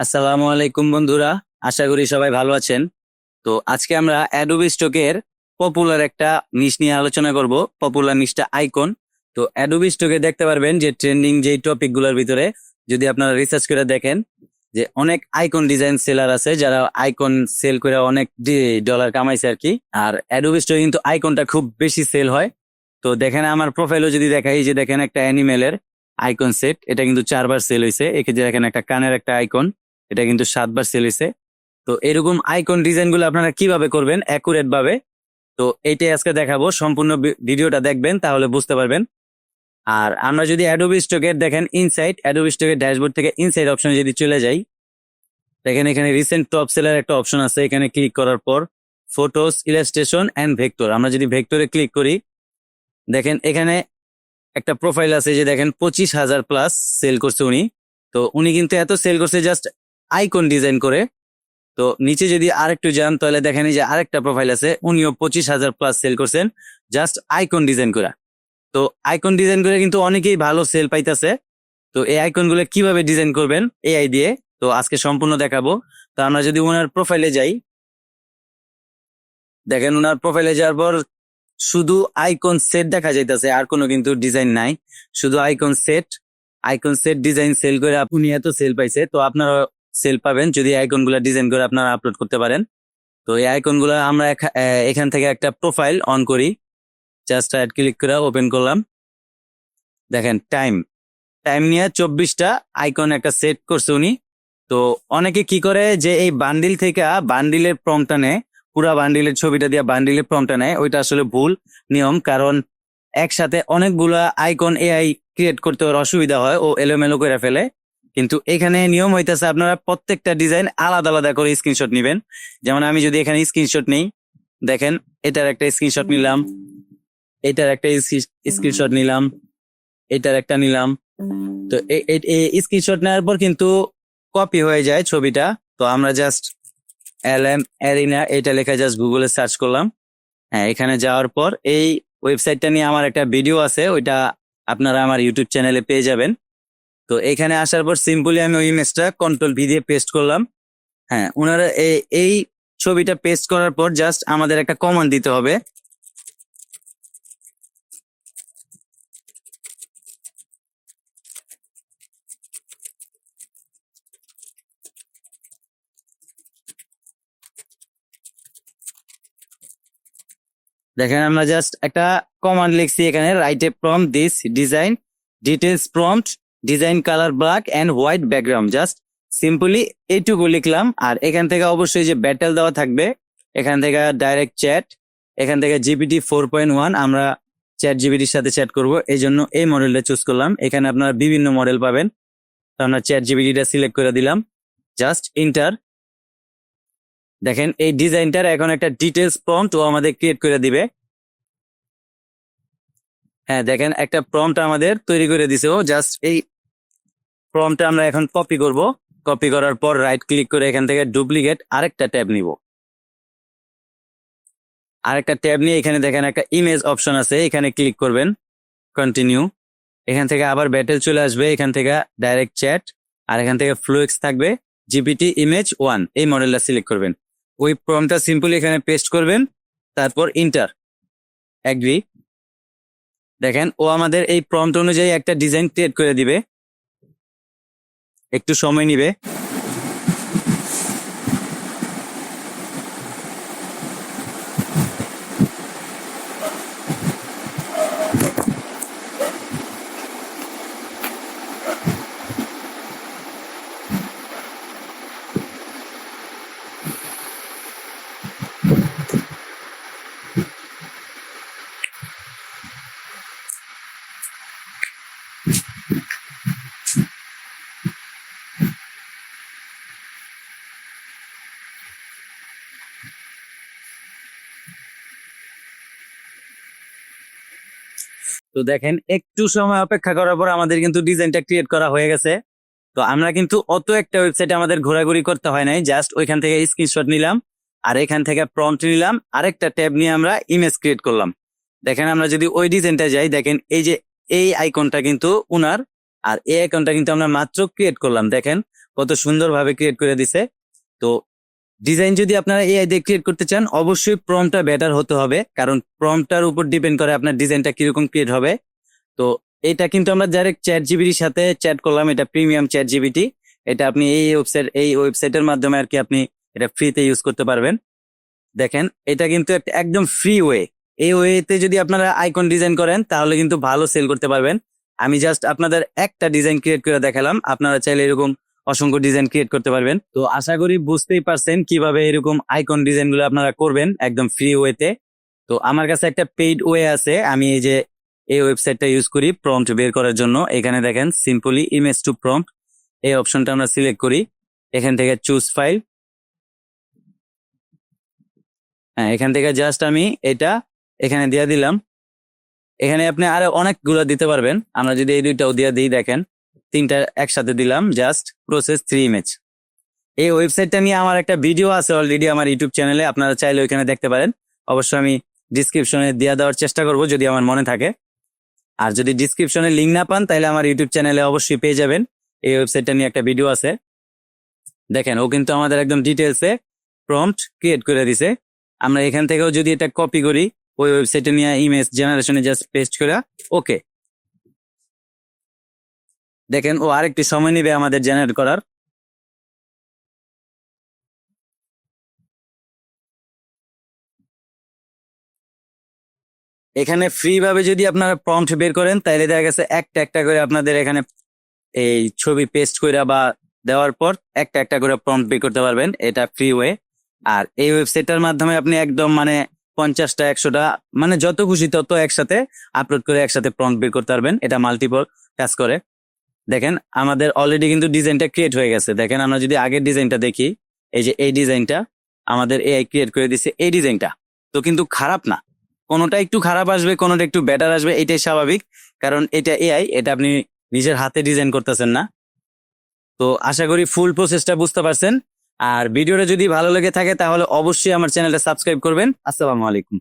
আসসালামু আলাইকুম বন্ধুরা, আশা করি সবাই ভালো আছেন। তো আজকে আমরা অ্যাডোবি স্টকের পপুলার একটা নিশ নিয়ে আলোচনা করব পপুলার নিশটা আইকন তো অ্যাডোবি স্টকে দেখতে পারবেন যে ট্রেন্ডিং যে টপিকগুলোর ভিতরে, যদি আপনারা রিসার্চ করে দেখেন, যে অনেক আইকন ডিজাইন সেলার আছে যারা আইকন সেল করে অনেক ডলার কামাইছে আর কি। আর অ্যাডোবি স্টকে কিন্তু আইকনটা খুব বেশি সেল হয়। তো দেখেন আমার প্রোফাইলও যদি দেখাই যে দেখেন একটা অ্যানিমেলের আইকন সেট এটা কিন্তু চারবার সেল হয়েছে এক্ষেত্রে দেখেন একটা কানের একটা আইকন এটা কিন্তু সাতবার সেল হয়েছে তো এরকম আইকন ডিজাইনগুলো আপনারা কীভাবে করবেন? অ্যাকুরেট ভাবে। তো এইটাই আজকে দেখাবো। সম্পূর্ণ ভিডিওটা দেখবেন, তাহলে বুঝতে পারবেন। আর আমরা যদি অ্যাডোবি স্টকের দেখেন ইনসাইড অ্যাডোবি স্টকের ড্যাশবোর্ড থেকে ইনসাইড অপশনে যদি চলে যাই, দেখেন এখানে রিসেন্ট টপ সেলার একটা অপশন আছে। এখানে ক্লিক করার পর ফটোস ইলাস্ট্রেশন অ্যান্ড ভেক্টর আমরা যদি ভেক্টরে ক্লিক করি, দেখেন এখানে একটা প্রোফাইল আছে যে দেখেন পঁচিশ হাজার প্লাস সেল করছে উনি। তো উনি কিন্তু এত সেল করছে জাস্ট আইকন ডিজাইন করে। তো নিচে যদি আরেকটু যান, তাহলে দেখেন যে আরেকটা প্রোফাইল আছে, উনিও পঁচিশ হাজার প্লাস সেল করছেন। জাস্ট আইকন ডিজাইন করা। তো আইকন ডিজাইন করে কিন্তু অনেকেই ভালো সেল পাইতেছে। তো এই আইকনগুলো কীভাবে ডিজাইন করবেন এআই দিয়ে, তো আজকে সম্পূর্ণ দেখাবো। তো আমরা যদি ওনার প্রোফাইলে যাই, দেখেন ওনার প্রোফাইলে যাওয়ার পর শুধু আইকন সেট দেখা যাইতেছে, আর কোনো কিন্তু ডিজাইন নাই। শুধু icon set icon set design sale করে আপনি এত সেল পাইছে, তো আপনারা সেল পাবেন যদি আইকনগুলা ডিজাইন করে আপনারা আপলোড করতে পারেন। তো এই আইকনগুলা আমরা এখা- এখান থেকে একটা প্রোফাইল অন করি। জাস্ট অ্যাড ক্লিক করে ওপেন করলাম। দেখেন টাইম টাইম নিয়ে চব্বিশটা আইকন একটা সেট করছে উনি। তো অনেকে কি করে যে এই বান্ডিল থেকে বান্ডিলের প্রমটা নেয়, পুরা বান্ডিলের ছবিটা দিয়ে বান্ডিলের প্রমটা নেয়, ওইটা আসলে ভুল নিয়ম। কারণ একসাথে অনেকগুলা আইকন এআই ক্রিয়েট করতে ওর অসুবিধা হয়, ও এলোমেলো করে ফেলে। কিন্তু এখানে নিয়ম হইতেছে আপনারা প্রত্যেকটা ডিজাইন আলাদা আলাদা করে স্ক্রিনশট নিবেন। যেমন আমি যদি এখানে স্ক্রিনশট নেই, দেখেন, এটার একটা স্ক্রিনশট নিলাম, এটার একটা স্ক্রিনশট নিলাম, এটার একটা নিলাম। তো স্ক্রিনশট নেওয়ার পর কিন্তু কপি হয়ে যায় ছবিটা। তো আমরা জাস্ট এল এম এরিনা, এটা লেখা জাস্ট গুগলে সার্চ করলাম। হ্যাঁ এখানে যাওয়ার পর এই ওয়েবসাইটটা নিয়ে আমার একটা ভিডিও আছে, ওইটা আপনারা আমার ইউটিউব চ্যানেলে পেয়ে যাবেন। তো এখানে আসার পর সিম্পলি আমি ওই ইমেজটা কন্ট্রোল ভি দিয়ে পেস্ট করলাম। হ্যাঁ ওনারা এই- ছবিটা পেস্ট করার পর জাস্ট আমাদের একটা কমান্ড দিতে হবে। দেখেন আমরা জাস্ট একটা কমান্ড লিখছি এখানে রাইটে a prompt this design details prompt design colour black and white background just simply এইটুকু লিখলাম। আর এখান থেকে অবশ্যই যে ব্যাটেল দেওয়া থাকবে, এখান থেকে ডাইরেক্ট চ্যাট এখান থেকে জিপিটি ফোর পয়েন্ট ওয়ান আমরা চ্যাট জিপিটির সাথে চ্যাট করব। এই জন্য এই মডেলটা চুজ করলাম। এখানে আপনারা বিভিন্ন মডেল পাবেন। তো আমরা চ্যাট জিপিটিটা সিলেক্ট করে দিলাম। জাস্ট ইন্টার দেখেন এই ডিজাইনটার এখন একটা ডিটেলস প্রম্পট ও আমাদের ক্রিয়েট করে দিবে। হ্যাঁ দেখেন একটা প্রম্পট আমাদের তৈরি করে দিছে ও। জাস্ট এই প্রম্পটটা আমরা এখন কপি করব। কপি করার পর রাইট ক্লিক করে এখান থেকে ডুপ্লিকেট আরেকটা ট্যাব নিব। আরেকটা ট্যাব নিয়ে এখানে দেখেন একটা ইমেজ অপশন আছে, এখানে ক্লিক করবেন। কন্টিনিউ এখান থেকে আবার ব্যাটেল চলে আসবে, এখান থেকে ডাইরেক্ট চ্যাট আর এখান থেকে ফ্লুয়েক্স থাকবে জিপিটি ইমেজ ওয়ান এই মডেলটা সিলেক্ট করবেন। ওই প্রমটা সিম্পলি এখানে পেস্ট করবেন, তারপর ইন্টার অ্যাগ্রি দেখেন ও আমাদের এই প্রম্পট অনুযায়ী একটা ডিজাইন ক্রিয়েট করে দিবে। একটু সময় নিবে। তো দেখেন, একটু সময় অপেক্ষা করার পর আমাদের কিন্তু ডিজাইনটা ক্রিয়েট করা হয়ে গেছে। তো আমরা কিন্তু অত একটা ওয়েবসাইটে আমাদের ঘোরাঘুরি করতে হয় নাই জাস্ট ওইখান থেকে স্ক্রিনশট নিলাম, আর এখান থেকে প্রম্পট নিলাম, আরেকটা ট্যাব নিয়ে আমরা ইমেজ ক্রিয়েট করলাম। দেখেন, আমরা যদি ওই ডিজাইনটা যাই, দেখেন, এই যে এই আইকনটা কিন্তু উনার, আর এই আইকনটা কিন্তু আমরা মাত্র ক্রিয়েট করলাম। দেখেন, কত সুন্দরভাবে ক্রিয়েট করে দিছে। তো ডিজাইন যদি আপনারা এআই দিয়ে ক্রিয়েট করতে চান, অবশ্যই প্রমটা বেটার হতে হবে, কারণ প্রমটার উপর ডিপেন্ড করে আপনার ডিজাইনটা কীরকম ক্রিয়েট হবে। তো এটা কিন্তু আমরা ডাইরেক্ট চ্যাট জিবিটির সাথে চ্যাট করলাম, এটা প্রিমিয়াম চ্যাট জিবিটি এটা আপনি এই ওয়েবসাইট এই ওয়েবসাইটের মাধ্যমে আর কি আপনি এটা ফ্রিতে ইউজ করতে পারবেন। দেখেন, এটা কিন্তু একদম ফ্রি ওয়ে এই ওয়েতে যদি আপনারা আইকন ডিজাইন করেন, তাহলে কিন্তু ভালো সেল করতে পারবেন। আমি জাস্ট আপনাদের একটা ডিজাইন ক্রিয়েট করে দেখালাম, আপনারা চাইলে এরকম অসংখ্য ডিজাইন ক্রিয়েট করতে পারবেন। তো আশা করি বুঝতেই পারছেন কীভাবে এরকম আইকন ডিজাইনগুলো আপনারা করবেন একদম ফ্রি ওয়েতে তো। আমার কাছে একটা পেইড ওয়ে আছে, আমি এই যে এই ওয়েবসাইটটা ইউজ করি প্রম্পট বের করার জন্য। এখানে দেখেন সিম্পলি ইমেজ টু প্রম্পট এই অপশনটা আমরা সিলেক্ট করি। এখান থেকে চুজ ফাইল হ্যাঁ এখান থেকে জাস্ট আমি এটা এখানে দিয়ে দিলাম। এখানে আপনি আরও অনেকগুলো দিতে পারবেন। আমরা যদি এই দুইটাও দিয়ে দিই, দেখেন। তিনটা একসাথে দিলাম জাস্ট প্রসেস থ্রি ইমেজ এই ওয়েবসাইটটা নিয়ে আমার একটা ভিডিও আছে অলরেডি আমার ইউটিউব চ্যানেলে আপনারা চাইলে ওইখানে দেখতে পারেন। অবশ্য আমি ডিসক্রিপশনে দিয়ে দেওয়ার চেষ্টা করব যদি আমার মনে থাকে। আর যদি ডিসক্রিপশনে লিঙ্ক না পান, তাহলে আমার ইউটিউব চ্যানেলে অবশ্যই পেয়ে যাবেন। এই ওয়েবসাইটটা নিয়ে একটা ভিডিও আছে। দেখেন, ও কিন্তু আমাদের একদম ডিটেলসে প্রম্পট ক্রিয়েট করে দিছে। আমরা এখান থেকেও যদি এটা কপি করি, ওই ওয়েবসাইটে নিয়ে ইমেজ জেনারেশনে জাস্ট পেস্ট করে ওকে দেখেন, ও আরেকটি সময় নেবে আমাদের জেনারেট করার। এখানে ফ্রি ভাবে যদি আপনারা প্রম্পট বের করেন তাহলে দেখা গেছে একটা একটা করে আপনাদের এখানে এই ছবি পেস্ট করে বা দেওয়ার পর একটা একটা করে প্রম্পট বের করতে পারবেন, এটা ফ্রি ওয়ে আর এই ওয়েবসাইটটার মাধ্যমে আপনি একদম মানে পঞ্চাশটা, একশোটা মানে যত খুশি তত একসাথে আপলোড করে একসাথে প্রম্পট বের করতে পারবেন, এটা মাল্টিপল কাজ করে। দেখেন, আমাদের অলরেডি কিন্তু ডিজাইনটা ক্রিয়েট হয়ে গেছে। দেখেন, আমরা যদি আগের ডিজাইনটা দেখি, এই যে এই ডিজাইনটা আমাদের এআই ক্রিয়েট করে দিছে এই ডিজাইনটা তো কিন্তু খারাপ না। কোনোটা একটু খারাপ আসবে, কোনোটা একটু বেটার আসবে, এটাই স্বাভাবিক। কারণ এটা এআই এটা আপনি নিজের হাতে ডিজাইন করতেছেন না। তো আশা করি ফুল প্রসেসটা বুঝতে পারছেন। আর ভিডিওটা যদি ভালো লেগে থাকে, তাহলে অবশ্যই আমার চ্যানেলটা সাবস্ক্রাইব করবেন। আসসালামু আলাইকুম।